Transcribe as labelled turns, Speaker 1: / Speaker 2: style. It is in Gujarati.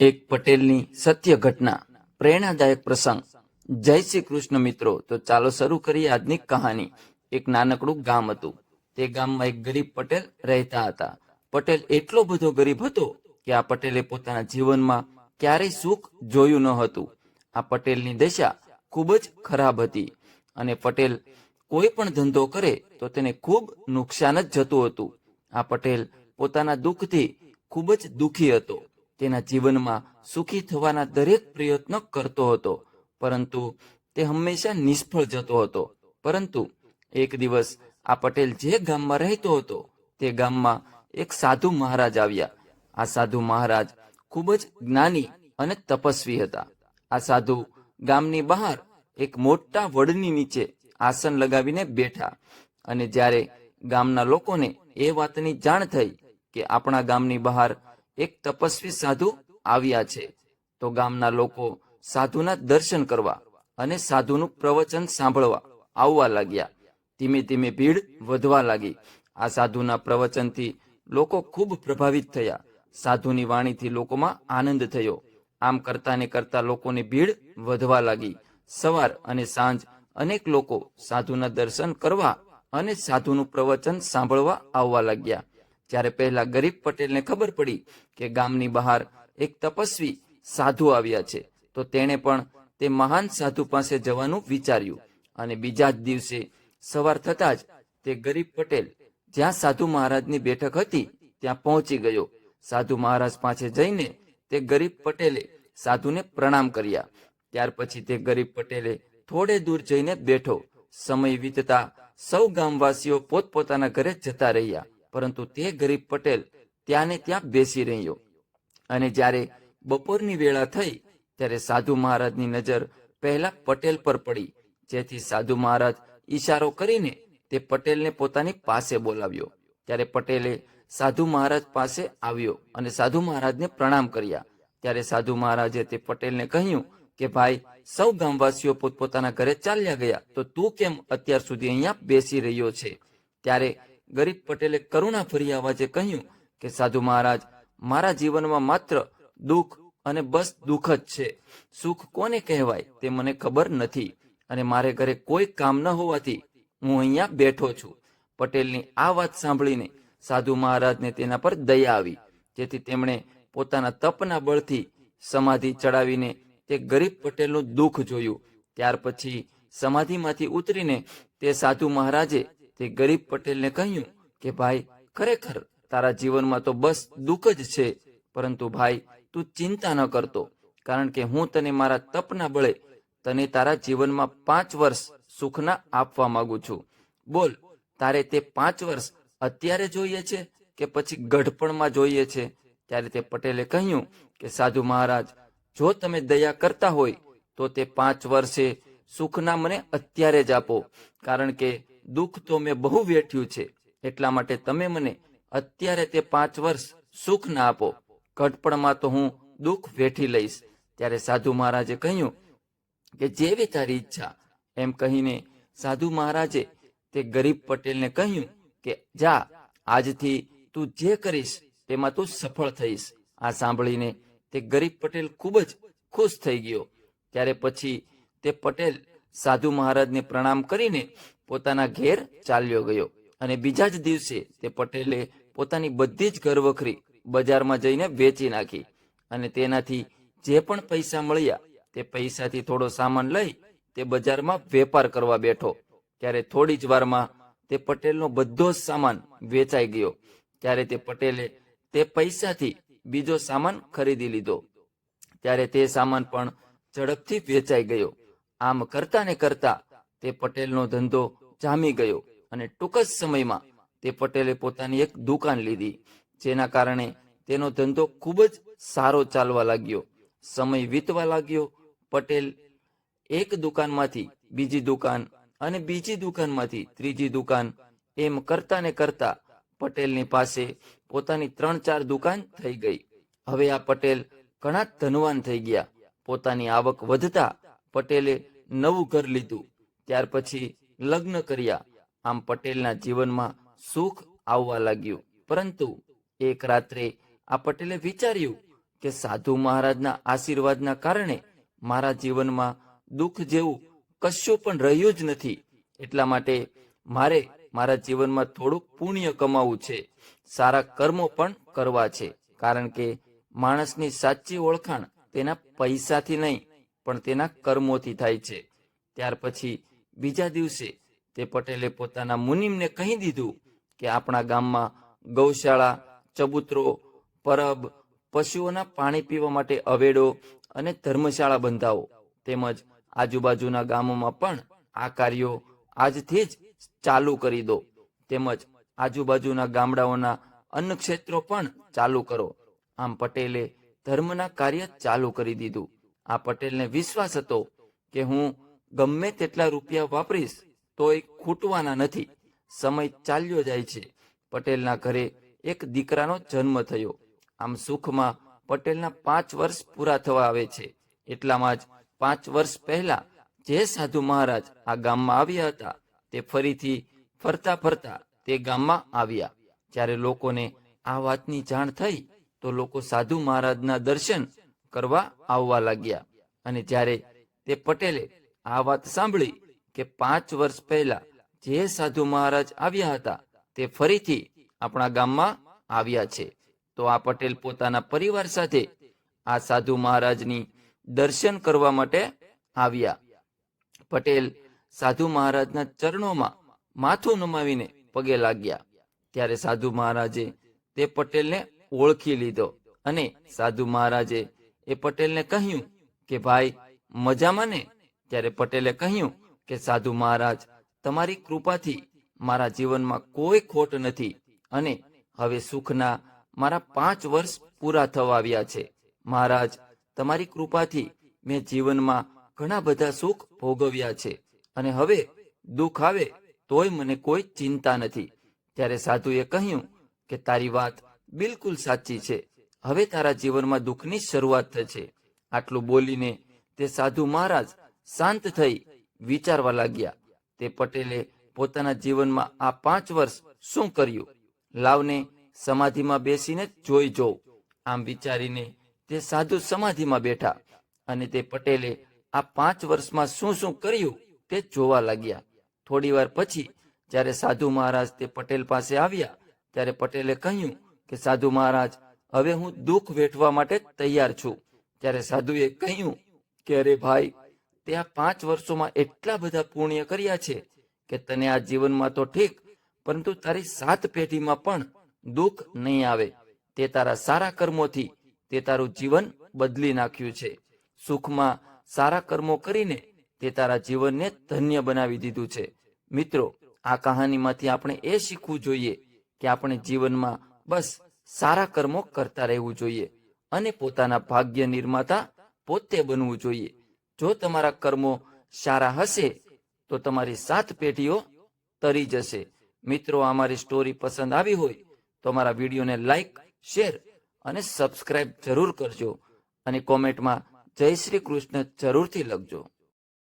Speaker 1: એક પટેલની સત્ય ઘટના, પ્રેરણાદાયક પ્રસંગ. જય શ્રી કૃષ્ણ મિત્રો, તો ચાલો શરૂ કરીએ આજની કહાની. એક નાનકડું ગામ હતું. તે ગામમાં એક ગરીબ પટેલ રહેતા હતા. પટેલ એટલો બધો ગરીબ હતો કે આ પટેલે પોતાના જીવનમાં ક્યારેય સુખ જોયું ન હતું. આ પટેલની દશા ખૂબ જ ખરાબ હતી અને પટેલ કોઈ પણ ધંધો કરે તો તેને ખૂબ નુકસાન જ જતું હતું. આ પટેલ પોતાના દુઃખથી ખૂબ જ દુઃખી હતો. તેના જીવનમાં સુખી થવાના દરેક પ્રયત્નો કરતો હતો, પરંતુ તે હંમેશા નિષ્ફળ જતો હતો. પરંતુ એક દિવસ આ પટેલ જે ગામમાં રહેતો હતો, તે ગામમાં એક સાધુ મહારાજ આવ્યા. આ સાધુ મહારાજ ખૂબ જ જ્ઞાની અને તપસ્વી હતા. આ સાધુ ગામની બહાર એક મોટા વડની નીચે આસન લગાવીને બેઠા અને જ્યારે ગામના લોકોને એ વાતની જાણ થઈ કે આપણા ગામની બહાર એક તપસ્વી સાધુ આવ્યા છે. તો ગામના લોકો સાધુના દર્શન કરવા અને સાધુનું પ્રવચન સાંભળવા આવવા લાગ્યા. ધીમે ધીમે ભીડ વધવા લાગી. આ સાધુના પ્રવચનથી લોકો ખૂબ પ્રભાવિત થયા. સાધુની વાણીથી લોકોમાં આનંદ થયો. આમ કરતા ને કરતા લોકોની ભીડ વધવા લાગી. સવાર અને સાંજ અનેક લોકો સાધુના દર્શન કરવા અને સાધુનું પ્રવચન સાંભળવા આવવા લાગ્યા. જ્યારે પહેલા ગરીબ પટેલને ખબર પડી કે ગામની બહાર એક તપસ્વી સાધુ આવ્યા છે, તો તેણે પણ તે મહાન સાધુ પાસે જવાનું વિચાર્યું અને બીજા જ દિવસે સવાર થતાં જ તે ગરીબ પટેલ જ્યાં સાધુ મહારાજની બેઠક હતી ત્યાં પહોંચી ગયો. સાધુ મહારાજ પાસે જઈને તે ગરીબ પટેલે સાધુને પ્રણામ કર્યા. ત્યાર પછી તે ગરીબ પટેલે થોડે દૂર જઈને બેઠો. સમય વીતતા સૌ ગામવાસીઓ પોતપોતાના ઘરે જતા રહ્યા. પરંતુ તે ગરીબ પટેલ ત્યાંને ત્યાં બેસી રહ્યો. અને જ્યારે બપોરની વેળા થઈ, ત્યારે સાધુ મહારાજની નજર પહેલા પટેલ પર પડી, જેથી સાધુ મહારાજ ઈશારો કરીને તે પટેલને પોતાની પાસે બોલાવ્યો. ત્યારે પટેલે સાધુ મહારાજ પાસે આવ્યો અને સાધુ મહારાજને પ્રણામ કર્યા. ત્યારે સાધુ મહારાજે તે પટેલને કહ્યું કે, ભાઈ, સૌ ગામવાસીઓ પોતપોતાના ઘરે ચાલ્યા ગયા, તો તું કેમ અત્યાર સુધી અહીંયા બેસી રહ્યો છે? ત્યારે ગરીબ પટેલે કરુણા ફરી અવાજે કહ્યું કે, સાધુ મહારાજ, મારા જીવનમાં માત્ર દુઃખ અને બસ દુઃખ જ છે. સુખ કોને કહેવાય તે મને ખબર નથી અને મારે ઘરે કોઈ કામ ન હોવાથી હું અહીંયા બેઠો છું. પટેલની આ વાત સાંભળીને સાધુ મહારાજને તેના પર દયા આવી, જેથી તેમણે પોતાના તપના બળથી સમાધિ ચડાવીને તે ગરીબ પટેલનું દુઃખ જોયું. ત્યાર પછી સમાધિમાંથી ઉતરીને તે સાધુ મહારાજે તે ગરીબ પટેલને કહ્યું કે, ભાઈ, ખરેખર તારા જીવનમાં તો બસ દુઃખ જ છે, પરંતુ ભાઈ, તું ચિંતા ન કરતો, કારણ કે હું તને મારા તપના બળે તને તારા જીવનમાં પાંચ વર્ષ સુખના આપવા માંગુ છું. બોલ, તારે તે પાંચ વર્ષ અત્યારે જોઈએ છે કે પછી ગઢપણમાં જોઈએ છે? ત્યારે તે પટેલે કહ્યું કે, સાધુ મહારાજ, જો તમે દયા કરતા હોય, તો તે પાંચ વર્ષે સુખના મને અત્યારે જ આપો, કારણ કે દુઃખ તો મેં બહુ વેઠ્યું છે. એટલા માટે તમે મને અત્યારે તે પાંચ વર્ષ સુખ ના આપો. ઘટપણમાં તો હું દુઃખ વેઠી લઈશ. ત્યારે સાધુ મહારાજે કહ્યું કે જેવી તારી ઈચ્છા. એમ કહીને સાધુ મહારાજે તે ગરીબ પટેલને કહ્યું કે જા, આજથી તું જે કરીશ તેમાં તું સફળ થઈશ. આ સાંભળીને તે ગરીબ પટેલ ખૂબ જ ખુશ થઈ ગયો. ત્યારે પછી તે પટેલ સાધુ મહારાજને પ્રણામ કરીને પોતાના ઘેર ચાલ્યો ગયો અને બીજા જ દિવસે તે પટેલે પોતાની બધી જ ઘરવખરી બજારમાં જઈને વેચી નાખી અને તેનાથી જે પણ પૈસા મળ્યા તે પૈસાથી થોડો સામાન લઈ તે બજારમાં વેપાર કરવા બેઠો. ત્યારે થોડી જ વારમાં તે પટેલનો બધો જ સામાન વેચાઈ ગયો. ત્યારે તે પટેલે તે પૈસાથી બીજો સામાન ખરીદી લીધો. ત્યારે તે સામાન પણ ઝડપથી વેચાઈ ગયો. આમ કરતા ને કરતા તે પટેલનો ધંધો જામી ગયો અને ટૂંક જ સમયમાં તે પટેલે પોતાની એક દુકાન લીધી, જેના કારણે તેનો ધંધો ખૂબ જ સારો ચાલવા લાગ્યો. સમય વીતવા લાગ્યો, પટેલ એક દુકાનમાંથી બીજી દુકાન અને બીજી દુકાનમાંથી ત્રીજી દુકાન એમ કરતા ને કરતા પટેલની પાસે પોતાની ત્રણ ચાર દુકાન થઈ ગઈ. હવે આ પટેલ ઘણા ધનવાન થઈ ગયા. પોતાની આવક વધતા પટેલે નવું ઘર લીધું. ત્યાર પછી લગ્ન કર્યા. આમ પટેલના જીવનમાં સુખ આવવા લાગ્યું. પરંતુ એક રાત્રે આ પટેલે વિચાર્યું કે સાધુ મહારાજના આશીર્વાદના કારણે મારા જીવનમાં દુઃખ જેવું કશું પણ રહ્યું જ નથી. એટલા માટે મારે મારા જીવનમાં થોડુંક પુણ્ય કમાવું છે. સારા કર્મો પણ કરવા છે. કારણ કે માણસની સાચી ઓળખાણ તેના પૈસાથી નહીં, પણ તેના કર્મોથી થાય છે. ત્યાર પછી બીજા દિવસે તે પટેલે પોતાના મુનિમને કહી દીધું કે આપણા ગામમાં ગૌશાળા, ચબૂતરો, પરબ, પશુઓના પાણી પીવા માટે અવેડો અને ધર્મશાળા બંધાવો. તેમજ આજુબાજુના ગામોમાં પણ આ કાર્યો આજથી જ ચાલુ કરી દો. તેમજ આજુબાજુના ગામડાઓના અન્ન ક્ષેત્રો પણ ચાલુ કરો. આમ પટેલે ધર્મના કાર્ય ચાલુ કરી દીધું. આ પટેલને વિશ્વાસ હતો કે હું ગમે તેટલા રૂપિયા વાપરીશ, તોય ખૂટવાના નથી. સમય ચાલ્યો જાય છે. પટેલના ઘરે એક દીકરાનો જન્મ થયો. આમ સુખમાં પટેલના પાંચ વર્ષ પૂરા થવા આવે છે. એટલામાં જ પાંચ વર્ષ પહેલા જે સાધુ મહારાજ આ ગામમાં આવ્યા હતા, તે ફરીથી ફરતા ફરતા તે ગામમાં આવ્યા. જ્યારે લોકોને આ વાતની જાણ થઈ, તો લોકો સાધુ મહારાજના દર્શન કરવા આવવા લાગ્યા. અને જ્યારે તે પટેલે આ વાત સાંભળી કે પાંચ વર્ષ પહેલા જે સાધુ મહારાજ આવ્યા હતા, તે ફરીથી આપણા ગામમાં આવ્યા છે. તો આ પટેલ પોતાના પરિવાર સાથે આ સાધુ મહારાજની દર્શન કરવા માટે આવ્યા. પટેલ સાધુ મહારાજના ચરણોમાં માથું નમાવીને પગે લાગ્યા. ત્યારે સાધુ મહારાજે તે પટેલને ઓળખી લીધો અને સાધુ મહારાજે એ પટેલને કહ્યું કે, ભાઈ, મજામાં ને? ત્યારે પટેલે કહ્યું કે, સાધુ મહારાજ, તમારી કૃપાથી મારા જીવનમાં કોઈ ખોટ નથી અને હવે સુખના મારા પાંચ વર્ષ પૂરા થવા આવ્યા છે. મહારાજ, તમારી કૃપાથી મેં જીવનમાં ઘણા બધા સુખ ભોગવ્યા છે અને હવે દુઃખ આવે તોય મને કોઈ ચિંતા નથી. ત્યારે સાધુએ કહ્યું કે, તારી વાત બિલકુલ સાચી છે. હવે તારા જીવનમાં દુઃખની શરૂઆત થશે. આટલું બોલીને તે સાધુ મહારાજ શાંત થઈ વિચારવા લાગ્યા. તે પટેલે પોતાના જીવનમાં આ પાંચ વર્ષ શું કર્યું? લાવને સમાધિમાં બેસીને જોઈ જો આમ વિચારીને તે સાધુ સમાધિમાં બેઠા અને તે પટેલે આ પાંચ વર્ષમાં શું શું કર્યું તે જોવા લાગ્યા. થોડી વાર પછી જ્યારે સાધુ મહારાજ તે પટેલ પાસે આવ્યા, ત્યારે પટેલે કહ્યું કે, સાધુ મહારાજ, હવે હું દુઃખ વેઠવા માટે તૈયાર છું. ત્યારે સાધુએ કહ્યું કે, અરે ભાઈ તે આ પાંચ વર્ષોમાં એટલા બધા પુણ્ય કર્યા છે કે તને આ જીવનમાં તો ઠીક, પરંતુ તારી સાત પેઢીમાં પણ દુઃખ નહીં આવે. તે તારા સારા કર્મોથી તે તારું જીવન બદલી નાખ્યું છે. સુખમાં સારા કર્મો કરીને તે તારા જીવનને ધન્ય બનાવી દીધું છે. મિત્રો, આ કહાનીમાંથી આપણે એ શીખવું જોઈએ કે આપણે જીવનમાં બસ સારા કર્મો કરતા રહેવું જોઈએ અને પોતાના ભાગ્ય નિર્માતા પોતે બનવું જોઈએ. જો તમારા કર્મો સારા હશે, તો તમારી સાત પેઢીઓ તરી જશે. મિત્રો અમારી સ્ટોરી પસંદ આવી હોય, તો અમારા વિડીયોને લાઈક શેર અને સબસ્ક્રાઇબ જરૂર કરજો અને કોમેન્ટમાં જય શ્રી કૃષ્ણ જરૂરથી લખજો.